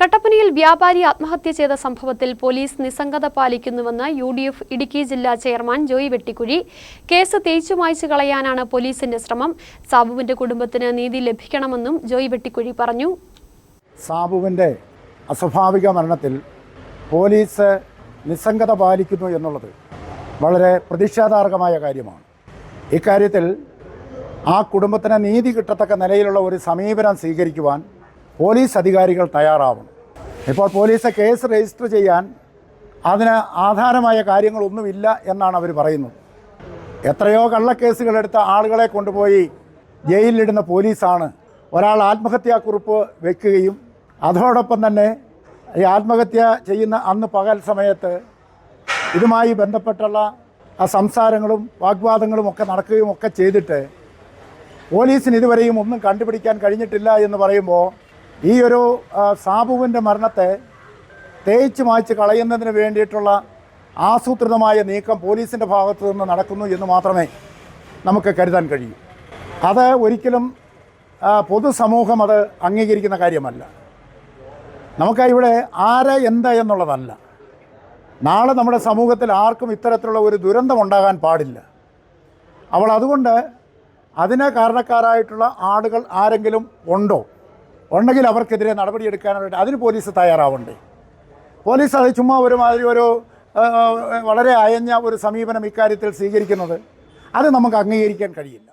കട്ടപ്പനയിൽ വ്യാപാരി ആത്മഹത്യ ചെയ്ത സംഭവത്തിൽ പോലീസ് നിസ്സംഗത പാലിക്കുന്നുവെന്ന് യു ഡി എഫ് ഇടുക്കി ജില്ലാ ചെയർമാൻ ജോയി വെട്ടിക്കുഴി. കേസ് തേച്ചു മായ്ച്ചു കളയാനാണ് പോലീസിന്റെ ശ്രമം. സാബുവിന്റെ കുടുംബത്തിന് നീതി ലഭിക്കണമെന്നും ജോയി വെട്ടിക്കുഴി പറഞ്ഞു. സാബുവിന്റെ അസ്വാഭാവിക മരണത്തിൽ പോലീസ് നിസ്സംഗത പാലിക്കുന്നു എന്നുള്ളത് വളരെ പ്രതിഷേധാർഹമായ കാര്യമാണ്. ഇക്കാര്യത്തിൽ ആ കുടുംബത്തിന് നീതി കിട്ടത്തക്ക നിലയിലുള്ള ഒരു സമീപനം സ്വീകരിക്കുവാൻ പോലീസ് അധികാരികൾ തയ്യാറാവണം. ഇപ്പോൾ പോലീസ് കേസ് രജിസ്റ്റർ ചെയ്യാൻ അതിന് ആധാരമായ കാര്യങ്ങളൊന്നുമില്ല എന്നാണ് അവർ പറയുന്നത്. എത്രയോ കള്ളക്കേസുകളെടുത്ത ആളുകളെ കൊണ്ടുപോയി ജയിലിലിടുന്ന പോലീസാണ് ഒരാൾ ആത്മഹത്യാക്കുറിപ്പ് വെക്കുകയും അതോടൊപ്പം തന്നെ ഈ ആത്മഹത്യ ചെയ്യുന്ന അന്ന് പകൽ സമയത്ത് ഇതുമായി ബന്ധപ്പെട്ടുള്ള ആ സംസാരങ്ങളും വാഗ്വാദങ്ങളും ഒക്കെ നടക്കുകയും ഒക്കെ ചെയ്തിട്ട് പോലീസിന് ഇതുവരെയും ഒന്നും കണ്ടുപിടിക്കാൻ കഴിഞ്ഞിട്ടില്ല എന്ന് പറയുമ്പോൾ ഈ ഒരു സാബുവിന്റെ മരണത്തെ തേച്ച് മായ്ച്ച് കളയുന്നതിന് വേണ്ടിയിട്ടുള്ള ആസൂത്രിതമായ നീക്കം പോലീസിന്റെ ഭാഗത്തു നിന്ന് നടക്കുന്നു എന്ന് മാത്രമേ നമുക്ക് കരുതാൻ കഴിയൂ. അത് ഒരിക്കലും പൊതുസമൂഹം അത് അംഗീകരിക്കുന്ന കാര്യമല്ല. നമുക്ക് ഇവിടെ ആര് എന്ത് എന്നുള്ളതല്ല. നാളെ നമ്മുടെ സമൂഹത്തിൽ ആർക്കും ഇത്തരത്തിലുള്ള ഒരു ദുരന്തം ഉണ്ടാകാൻ പാടില്ല. അവൾ അതുകൊണ്ട് അതിനെ കാരണക്കാരായിട്ടുള്ള ആളുകൾ ആരെങ്കിലും ഉണ്ടോ? ഉണ്ടെങ്കിൽ അവർക്കെതിരെ നടപടിയെടുക്കാനായിട്ട് അതിന് പോലീസ് തയ്യാറാവണ്ടേ. പോലീസ് അത് ചുമ്മാ ഒരുമാതിരി ഒരു വളരെ അയഞ്ഞ ഒരു സമീപനം ഇക്കാര്യത്തിൽ സ്വീകരിക്കുന്നത് അത് നമുക്ക് അംഗീകരിക്കാൻ കഴിയില്ല.